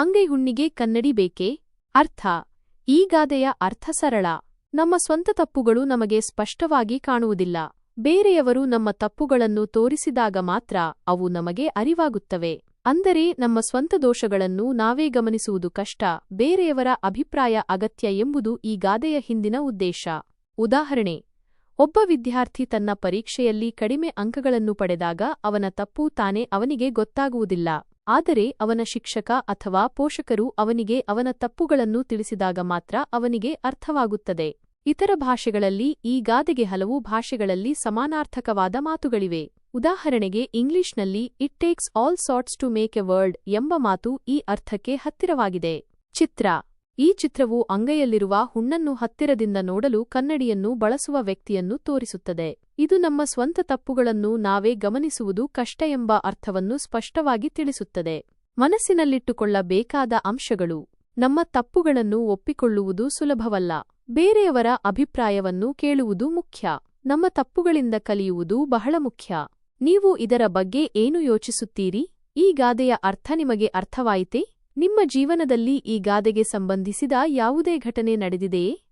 ಅಂಗೈಹುಣ್ಣಿಗೆ ಕನ್ನಡಿ ಬೇಕೇ? ಅರ್ಥ. ಈ ಗಾದೆಯ ಅರ್ಥ ಸರಳ. ನಮ್ಮ ಸ್ವಂತ ತಪ್ಪುಗಳು ನಮಗೆ ಸ್ಪಷ್ಟವಾಗಿ ಕಾಣುವುದಿಲ್ಲ. ಬೇರೆಯವರು ನಮ್ಮ ತಪ್ಪುಗಳನ್ನು ತೋರಿಸಿದಾಗ ಮಾತ್ರ ಅವು ನಮಗೆ ಅರಿವಾಗುತ್ತವೆ. ಅಂದರೆ ನಮ್ಮ ಸ್ವಂತ ದೋಷಗಳನ್ನು ನಾವೇ ಗಮನಿಸುವುದು ಕಷ್ಟ. ಬೇರೆಯವರ ಅಭಿಪ್ರಾಯ ಅಗತ್ಯ ಎಂಬುದು ಈ ಗಾದೆಯ ಹಿಂದಿನ ಉದ್ದೇಶ. ಉದಾಹರಣೆ. ಒಬ್ಬ ವಿದ್ಯಾರ್ಥಿ ತನ್ನ ಪರೀಕ್ಷೆಯಲ್ಲಿ ಕಡಿಮೆ ಅಂಕಗಳನ್ನು ಪಡೆದಾಗ ಅವನ ತಪ್ಪು ತಾನೇ ಅವನಿಗೆ ಗೊತ್ತಾಗುವುದಿಲ್ಲ. ಆದರೆ ಅವನ ಶಿಕ್ಷಕ ಅಥವಾ ಪೋಷಕರು ಅವನಿಗೆ ಅವನ ತಪ್ಪುಗಳನ್ನು ತಿಳಿಸಿದಾಗ ಮಾತ್ರ ಅವನಿಗೆ ಅರ್ಥವಾಗುತ್ತದೆ. ಇತರ ಭಾಷೆಗಳಲ್ಲಿ ಈ ಗಾದೆಗೆ ಹಲವು ಭಾಷೆಗಳಲ್ಲಿ ಸಮಾನಾರ್ಥಕವಾದ ಮಾತುಗಳಿವೆ. ಉದಾಹರಣೆಗೆ ಇಂಗ್ಲಿಷ್ನಲ್ಲಿ it takes all sorts to make a world ಎಂಬ ಮಾತು ಈ ಅರ್ಥಕ್ಕೆ ಹತ್ತಿರವಾಗಿದೆ. ಚಿತ್ರ ಈ ಚಿತ್ರವು ಅಂಗೈಯಲ್ಲಿರುವ ಹುಣ್ಣನ್ನು ಹತ್ತಿರದಿಂದ ನೋಡಲು ಕನ್ನಡಿಯನ್ನು ಬಳಸುವ ವ್ಯಕ್ತಿಯನ್ನು ತೋರಿಸುತ್ತದೆ. ಇದು ನಮ್ಮ ಸ್ವಂತ ತಪ್ಪುಗಳನ್ನು ನಾವೇ ಗಮನಿಸುವುದು ಕಷ್ಟ ಎಂಬ ಅರ್ಥವನ್ನು ಸ್ಪಷ್ಟವಾಗಿ ತಿಳಿಸುತ್ತದೆ. ಮನಸ್ಸಿನಲ್ಲಿಟ್ಟುಕೊಳ್ಳಬೇಕಾದ ಅಂಶಗಳು. ನಮ್ಮ ತಪ್ಪುಗಳನ್ನು ಒಪ್ಪಿಕೊಳ್ಳುವುದು ಸುಲಭವಲ್ಲ. ಬೇರೆಯವರ ಅಭಿಪ್ರಾಯವನ್ನು ಕೇಳುವುದು ಮುಖ್ಯ. ನಮ್ಮ ತಪ್ಪುಗಳಿಂದ ಕಲಿಯುವುದು ಬಹಳ ಮುಖ್ಯ. ನೀವು ಇದರ ಬಗ್ಗೆ ಏನು ಯೋಚಿಸುತ್ತೀರಿ? ಈ ಗಾದೆಯ ಅರ್ಥ ನಿಮಗೆ ಅರ್ಥವಾಯಿತೇ? ನಿಮ್ಮ ಜೀವನದಲ್ಲಿ ಈ ಗಾದೆಗೆ ಸಂಬಂಧಿಸಿದ ಯಾವುದೇ ಘಟನೆ ನಡೆದಿದೆಯೇ?